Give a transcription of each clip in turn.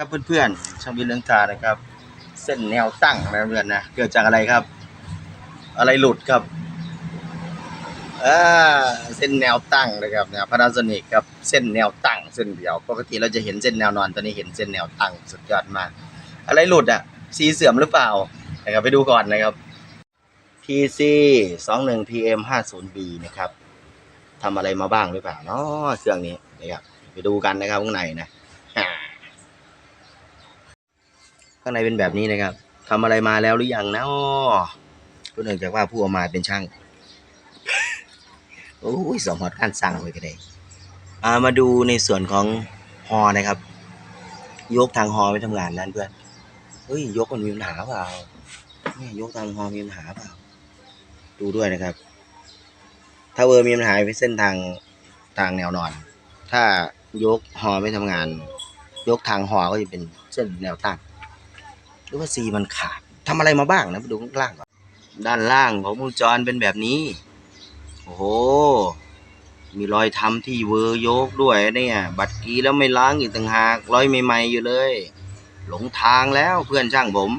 ครับเพื่อนๆช่างวินเรื่องทานะครับ เส้นแนวตั้งนะเพื่อนนะเกิดจากอะไรครับ อะไรหลุดครับอ่าเส้นแนวตั้งนะครับนะพานาโซนิกครับเส้นแนวตั้งเส้นเดียวปกติเราจะเห็นเส้นแนวนอนตอนนี้เห็นเส้นแนวตั้งสุดยอดมาก อะไรหลุดอะสีเสื่อมหรือเปล่านะครับไปดูก่อนนะครับ TC 21 PM 50 B นะครับทำอะไรมาบ้างหรือเปล่าเนาะเครื่องนี้นะครับไปดูกันนะครับข้างในนะอ่า ข้างในเป็นแบบนี้นะครับทำอะไรมาแล้วหรือยังนะอ้อก็เนื่องจากว่าผู้เอามาเป็นช่างโอ้ยสองหอดขั้นสั่งเลยก็ได้อ่ามาดูในส่วนของฮอนะครับ ยกทางฮอไปทำงานนั่นเพื่อนเฮ้ยยกมันมีปัญหาเปล่าเนี่ยยกทางฮอมีปัญหาเปล่า ดูด้วยนะครับ ถ้าเวอร์มีปัญหาไปเส้นทางทางแนวนอน ถ้ายกฮอไม่ทำงาน ยกทางฮอก็จะเป็นเส้นแนวตั้ง หรือว่าซีมันขาดทำอะไรมาบ้างนะไปดูข้างล่างก่อนด้านล่างของวงจรเป็นแบบนี้ โอ้โห มีรอยทำที่เวอร์โยกด้วยเนี่ย บัตรกีแล้วไม่ล้างอีกต่างหากรอยใหม่ๆอยู่เลย หลงทางแล้วเพื่อนช่างผม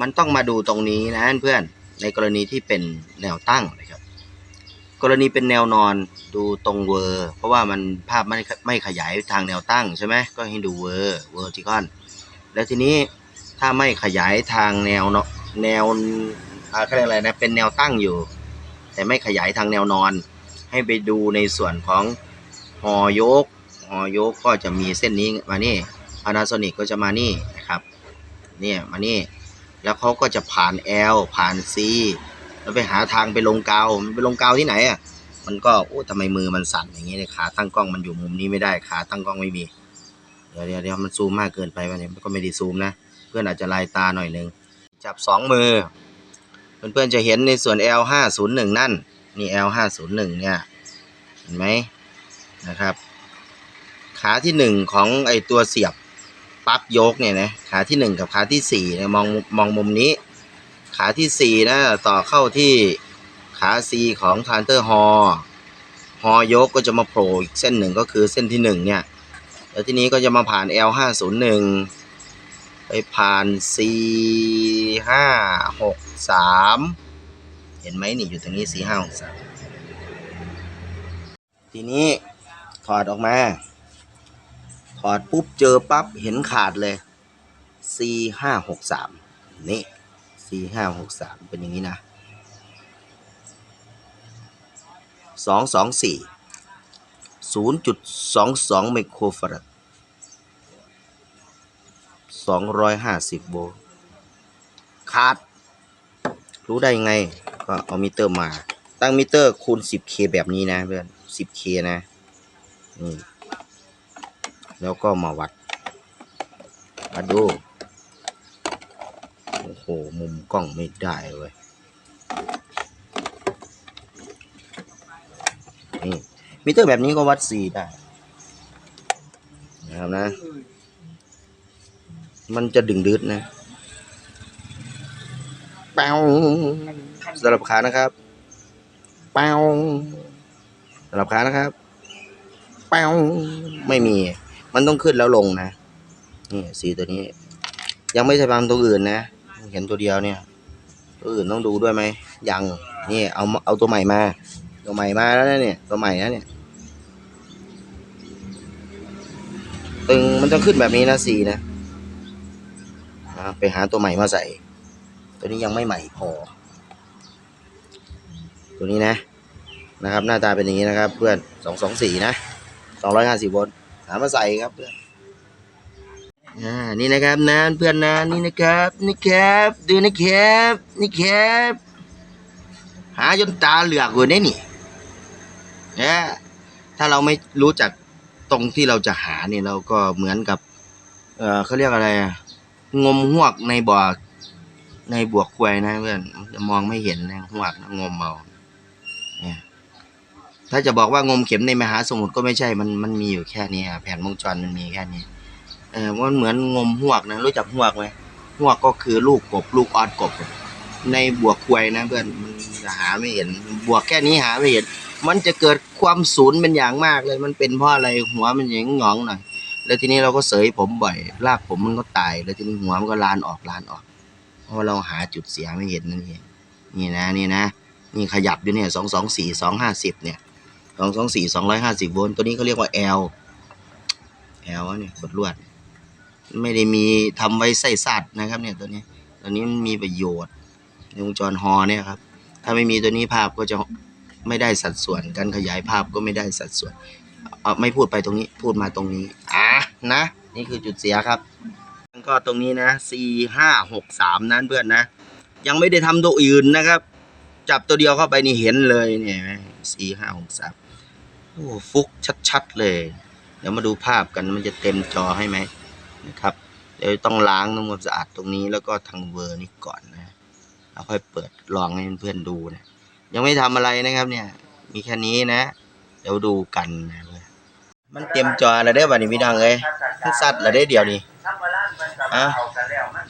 มันต้องมาดูตรงนี้นะเพื่อน ในกรณีที่เป็นแนวตั้งนะครับ กรณีเป็นแนวนอนดูตรงเวอร์ เพราะว่ามันภาพไม่ไม่ขยายทางแนวตั้งใช่ไหมก็ให้ดูเวอร์เวอร์ทิคอน แล้วทีนี้ถ้าไม่ขยายทางแนวเนาะแนวอ่าเขาเรียกอะไรนะเป็นแนวตั้งอยู่ แต่ไม่ขยายทางแนวนอน ให้ไปดูในส่วนของหอยกหอยกก็จะมีเส้นนี้มานี่ Panasonic ก็จะมานี่นะครับเนี่ยมานี่ แล้วเขาก็จะผ่าน L ผ่าน C แล้วไปหาทางไปลงกาวมันไปลงกาวที่ไหนอะมันก็โอ้ทำไมมือมันสั่นอย่างงี้เนี่ยขาตั้งกล้องมันอยู่มุมนี้ไม่ได้ขาตั้งกล้องไม่มี เดี๋ยวเดี๋ยวเดี๋ยวมันซูมมากเกินไปวะเนี่ยมันก็ไม่ได้ซูมนะ เพื่อนอาจจะลายตาหน่อยหนึ่งจับสองมือ เพื่อนๆจะเห็นในส่วน L 5 0 1นั่น นี่ L 5 0 1เนี่ย เห็นไหมนะครับ ขาที่หนึ่งของไอตัวเสียบปลั๊กยกเนี่ยนะขาที่หนึ่งกับขาที่สี่เนี่ยมองมองมุมนี้ ขาที่สี่นะต่อเข้าที่ขา C ของทานเตอร์ฮอฮอยกก็จะมาโผล่อีกเส้นหนึ่งก็คือเส้นที่หนึ่งเนี่ย แล้วทีนี้ก็จะมาผ่าน L 5 0 1 ไปผ่าน C 5 6 3 เห็นไหมนี่อยู่ตรงนี้ C 5 6 3 ทีนี้ถอดออกมา ถอดปุ๊บเจอปั๊บเห็นขาดเลย C 5 6 3 นี่ C 5 6 3 เป็นอย่างนี้นะส องสองสี่ศูนย์จุดสองสองไมโครฟาราดสองร้อยห้าสิบโวลต์ขาด รู้ได้ยังไง ก็เอามิเตอร์มา ตั้งมิเตอร์คูณ 10k แบบนี้นะเพื่อน 10k นะ นี่ แล้วก็มาวัดมาดู โอ้โห มุมกล้องไม่ได้เว้ยนี่ มิเตอร์แบบนี้ก็วัดสีได้นะครับนะ มันจะดึงดืดนะเป้าสำหรับขานะครับเป้าสำหรับขานะครับเป้าไม่มี มันต้องขึ้นแล้วลงนะนี่สีตัวนี้ ยังไม่ใช่บางตัวอื่นนะ เห็นตัวเดียวเนี่ย ตัวอื่นต้องดูด้วยไหมยังนี่เอาเอาตัวใหม่มา ตัวใหม่มาแล้วนะเนี่ย ตัวใหม่นะเนี่ย ตึงมันต้องขึ้นแบบนี้นะสีนะไปหาตัวใหม่มาใส่ ตัวนี้ยังไม่ใหม่พอ ตัวนี้นะ นะครับ หน้าตาเป็นอย่างนี้นะครับ เพื่อนสองสองสี่นะสองร้อยห้าสิบโวลต์หามาใส่ครับเพื่อนอ่านี่นะครับนะเพื่อนนะนี่นะครับนี่ครับดูนะครับนี่ครับหาจนตาเหลือกเลยเนี่ ยนี่นะถ้าเราไม่รู้จักตรงที่เราจะหาเนี่ยเราก็เหมือนกับ เออเขาเรียกอะไรงมหวกในบ่อในบวกควายนะเพื่อนจะมองไม่เห็นนะหวกงมเอาเนี่ยถ้าจะบอกว่างมเข็มในมหาสมุทรก็ไม่ใช่มันมันมีอยู่แค่นี้อะแผนวงจรมันมีแค่นี้เออมันเหมือนงมหวกนะรู้จักหวกไหมหวกก็คือลูกกบ ลูกออดกบ ในบวกควายนะเพื่อนมันจะหาไม่เห็น บวกแค่นี้หาไม่เห็น มันจะเกิดความศูนย์เป็นอย่างมากเลย มันเป็นเพราะอะไรหัวมันอย่างงองหน่อย แล้วทีนี้เราก็เสยผมบ่อยรากผมมันก็ตาย แล้วทีนี้หัวมันก็ลานออกลานออก เพราะเราหาจุดเสียไม่เห็นนั่นเองนี่นะนี่นะ นี่ขยับอยู่เนี่ยสองสองสี่สองห้าสิบเนี่ยสองสองสี่สองร้อยห้าสิบโวลต์ตัวนี้เขาเรียกว่า L L เนี่ยกดลวด ไม่ได้มีทำไว้ไส้สัตว์นะครับ เนี่ยตัวนี้ตัวนี้มันมีประโยชน์ในวงจรฮอเนี่ยครับ ถ้าไม่มีตัวนี้ภาพก็จะ ไม่ได้สัดส่วน การขยายภาพก็ไม่ได้สัดส่วนเอาไม่พูดไปตรงนี้พูดมาตรงนี้อะนะ นี่คือจุดเสียครับก็ตรงนี้นะสี่ห้าหกสามนั้นเพื่อนนะ ยังไม่ได้ทำตัวอื่นนะครับ จับตัวเดียวเข้าไปนี่เห็นเลยเนี่ยสี่ห้าหกสามโอ้ฟุกชัด ๆ เลย เดี๋ยวมาดูภาพกันมันจะเต็มจอให้ไหมนะครับเดี๋ยวต้องล้างทำความสะอาดตรงนี้แล้วก็ทางเวอร์นี่ก่อนนะแล้วค่อยเปิดลองให้เพื่อนดูนะ ยังไม่ทำอะไรนะครับ เนี่ย มีแค่นี้นะ เดี๋ยวดูกันนะมันเต็มจอแล้วได้อวันนี้พี่น้องเอ้ยมันสัตว์แล้วได้เดี๋ยวนี้อะ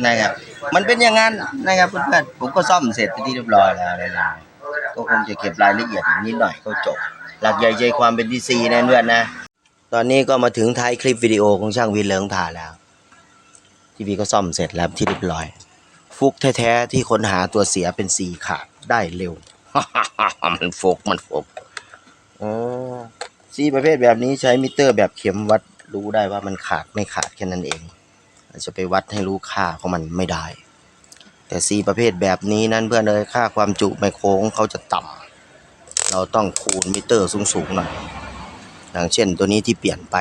นะครับ มันเป็นอย่างนั้นนะครับเพื่อนๆผมก็ซ่อมเสร็จเป็นที่เรียบร้อยแล้วอะไรๆก็คงจะเก็บรายละเอียดนิดหน่อยก็จบ หลักใหญ่ใจความเป็นดีซีนะเพื่อนนะ ตอนนี้ก็มาถึงท้ายคลิปวิดีโอของช่างวินเลิงทาแล้ว ทีวีก็ซ่อมเสร็จแล้วที่เรียบร้อย ฟุกแท้ๆที่ค้นหาตัวเสียเป็นสีขาดได้เร็ว มันโฟกมันโฟกอ๋อซีประเภทแบบนี้ใช้มิเตอร์แบบเข็มวัดรู้ได้ว่ามันขาดไม่ขาดแค่นั้นเองจะไปวัดให้รู้ค่าของมันไม่ได้ แต่ซีประเภทแบบนี้นั้นเพื่อนเลยค่าความจุไมโครของเขาจะต่ำเราต้องคูณมิเตอร์สูงๆหน่อยอย่างเช่นตัวนี้ที่เปลี่ยนไป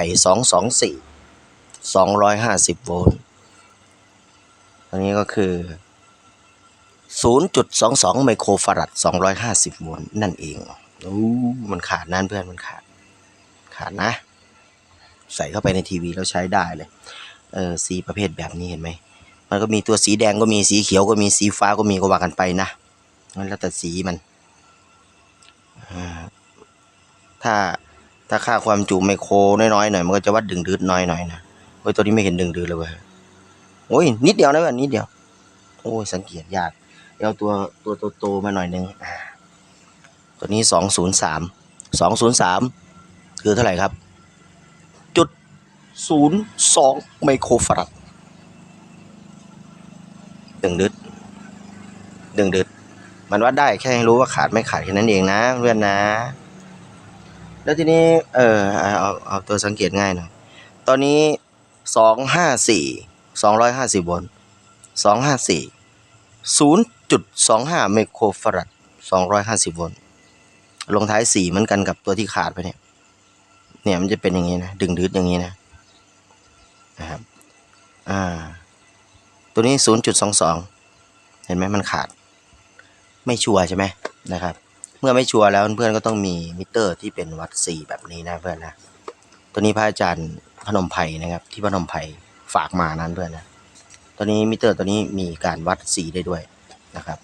224 250 โวลต์อันนี้ก็คือ 0.22 ไมโครฟารัด 250 โวลต์นั่นเองอู้มันขาดนั่นเพื่อนมันขาด ขาดนะ ใส่เข้าไปในทีวีแล้วใช้ได้เลย เออสีประเภทแบบนี้เห็นไหม มันก็มีตัวสีแดงก็มีสีเขียวก็มีสีฟ้าก็มีก็ว่ากันไปนะมันแล้วแต่สีมัน ถ้าถ้าค่าความจุไมโครน้อยๆหน่อยมันก็จะวัดดึงดืดน้อยหน่อยนะโอ้ยตัวนี้ไม่เห็นดึงดืดเลยเว้ยโอ้ยนิดเดียวนะเว้ยนิดเดียว โอ้ยสังเกตยาก เอาตัวตัวโตๆมาหน่อยหนึงอ่าตัวนี้สองศูนย์สามสองศูนย์สามคือเท่าไหร่ครับ จุดศูนย์สองไมโครฟารัดดึงดึดดึงดึดมันวัดได้แค่ให้รู้ว่าขาดไม่ขาดแค่นั้นเองนะเพื่อนนะ แล้วทีนี้ เออเอาเอาเอาตัวสังเกตง่ายหน่อย ตอนนี้สองห้าสี่สองร้อยห้าสิบโวลต์สองห้าสี่ศูนย์ จุดสองห้าไมโครฟารัดสองร้อยห้าสิบโวลต์ ลงท้ายสี่เหมือนกันกับตัวที่ขาดไปเนี่ย เนี่ยมันจะเป็นอย่างนี้นะ ดึงดึดอย่างนี้นะ นะครับ อ่า ตัวนี้ 0.22 เห็นไหมมันขาด ไม่ชัวร์ใช่ไหมนะครับ เมื่อไม่ชัวร์แล้วเพื่อนก็ต้องมีมิเตอร์ที่เป็นวัด C แบบนี้นะเพื่อนนะ ตัวนี้พระอาจารย์พนมไพรนะครับ ที่พนมไพรฝากมานั้นเพื่อนนะ ตัวนี้มิเตอร์ตัวนี้มีการวัด C ได้ด้วย นะครับ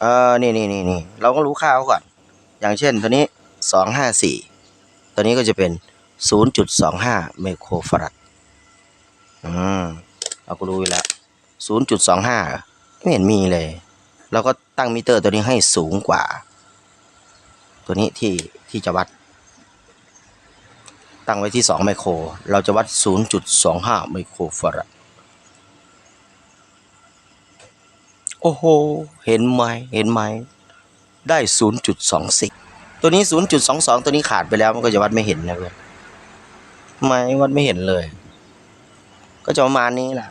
เออนี่นี่นี่นี่เราก็รู้ค่าเขาก่อน อย่างเช่นตัวนี้254ตัวนี้ก็จะเป็น0.25ไมโครฟารัดอืมเราก็รู้อยู่แล้ว0.25ไม่เห็นมีเลย เราก็ตั้งมิเตอร์ตัวนี้ให้สูงกว่า ตัวนี้ที่ที่จะวัด ตั้งไว้ที่ 2 ไมโคร เราจะวัด 0.25 ไมโครฟารัด โอ้โห เห็นไหมเห็นไหม ได้ 0.24 ตัวนี้ 0.22 ตัวนี้ขาดไปแล้วมันก็จะวัดไม่เห็นนะเพื่อนไม่วัดไม่เห็นเลย ก็จะประมาณนี้แหละ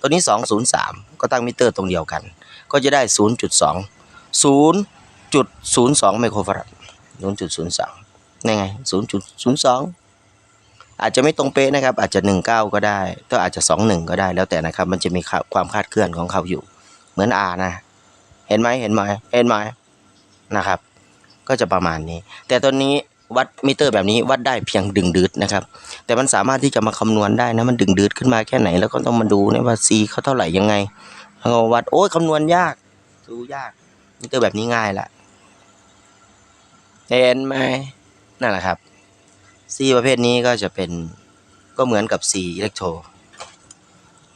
ตัวนี้ 203 ก็ตั้งมิเตอร์ตรงเดียวกัน ก็จะได้ 0.2 0.02 ไมโครฟารัด0.02นี่ไง 0.02 อาจจะไม่ตรงเป๊ะนะครับ อาจจะ 19 ก็ได้ก็อาจจะ 21 ก็ได้ แล้วแต่นะครับ มันจะมีความคาดเคลื่อนของเขาอยู่ เหมือน R นะ เห็นไหมเห็นไหมเห็นไหมนะครับ ก็จะประมาณนี้ แต่ตอนนี้วัดมิเตอร์แบบนี้วัดได้เพียงดึงดืดนะครับ แต่มันสามารถที่จะมาคำนวณได้นะมันดึงดืดขึ้นมาแค่ไหน แล้วก็ต้องมาดูนะว่า C เขาเท่าไหร่ยังไงแล้วก็วัดโอ้ยคำนวณยากดูยากมิเตอร์แบบนี้ง่ายละเห็นไหมนั่นแหละครับ C ประเภทนี้ก็จะเป็นก็เหมือนกับ C อิเล็กโทร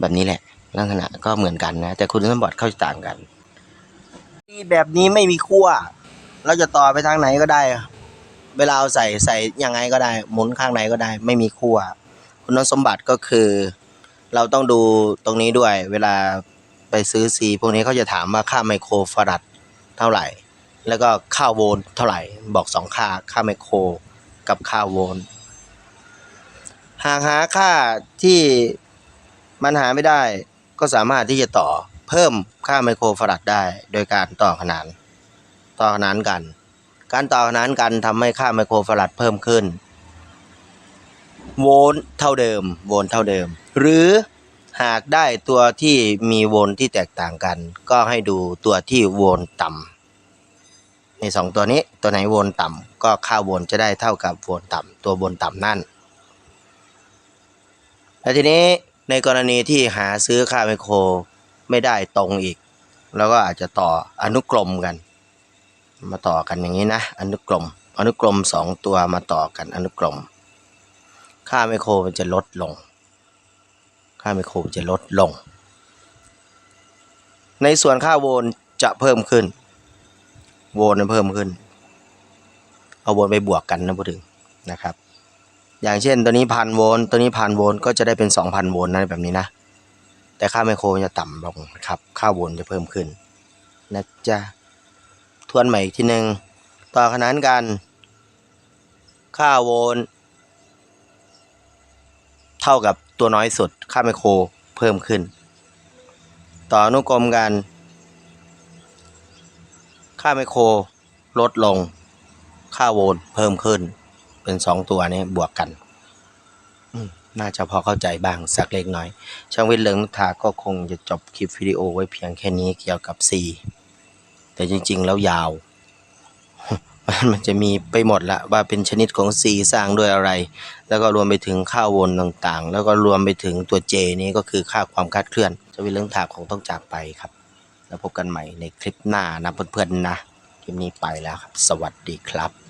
แบบนี้แหละ ลักษณะก็เหมือนกันนะ แต่คุณสมบัติเข้าจะต่างกันแบบนี้ไม่มีขั้วเราจะต่อไปทางไหนก็ได้ เวลาเอาใส่ใส่ยังไงก็ได้ หมุนข้างในก็ได้ ไม่มีขั้วคุณสมบัติก็คือ เราต้องดูตรงนี้ด้วย เวลาไปซื้อซีพวกนี้เขาจะถามว่าค่าไมโครฟารัดเท่าไหร่ แล้วก็ค่าโวลต์เท่าไหร่ บอกสองค่าค่าไมโครกับค่าโวลต์หากหาค่าที่มันหาไม่ได้ ก็สามารถที่จะต่อเพิ่มค่าไมโครฟารัดได้โดยการต่อขนาน ต่อขนานกัน การต่อขนานกันทำให้ค่าไมโครฟารัดเพิ่มขึ้น โวลต์เท่าเดิม โวลต์เท่าเดิม หรือหากได้ตัวที่มีโวลต์ที่แตกต่างกัน ก็ให้ดูตัวที่โวลต์ต่ำในสองตัวนี้ตัวไหนโวลต์ต่ำก็ค่าโวลต์จะได้เท่ากับโวลต์ต่ำตัวโวลต์ต่ำนั่นและทีนี้ ในกรณีที่หาซื้อค่าไมโครไม่ได้ตรงอีก แล้วก็อาจจะต่ออนุกรมกัน มาต่อกันอย่างนี้นะ อนุกรม อนุกรมสองตัวมาต่อกันอนุกรม ค่าไมโครมันจะลดลง ค่าไมโครจะลดลง ในส่วนค่าโวลจะเพิ่มขึ้น โวลต์มันเพิ่มขึ้น เอาโวลไปบวกกันนะพูดถึงนะครับ อย่างเช่นตัวนี้พันโวลต์ตัวนี้พันโวลต์ก็จะได้เป็น 2,000 โวลต์นะแบบนี้นะ แต่ค่าไมโครจะต่ำลงครับ ค่าโวลต์จะเพิ่มขึ้นนะจ๊ะทวนใหม่อีกทีหนึ่งต่อขนานกัน ค่าโวลต์เท่ากับตัวน้อยสุด ค่าไมโครเพิ่มขึ้น ต่ออนุกรมกัน ค่าไมโครลดลง ค่าโวลต์เพิ่มขึ้น เป็นสองตัวนี้บวกกันน่าจะพอเข้าใจบ้างสักเล็กน้อย ช่างวิทย์เลิงนุทาก็คงจะจบคลิปวิดีโอไว้เพียงแค่นี้เกี่ยวกับ C แต่จริง ๆ แล้วยาว มันจะมีไปหมดละว่าเป็นชนิดของ C สร้างด้วยอะไร แล้วก็รวมไปถึงค่าวนต่างๆ แล้วก็รวมไปถึงตัว J นี้ก็คือค่าความคลาดเคลื่อนจะเป็นเรื่องทาคงต้องจากไปครับ แล้วพบกันใหม่ในคลิปหน้านะเพื่อนๆนะคลิปนี้ไปแล้วครับ สวัสดีครับ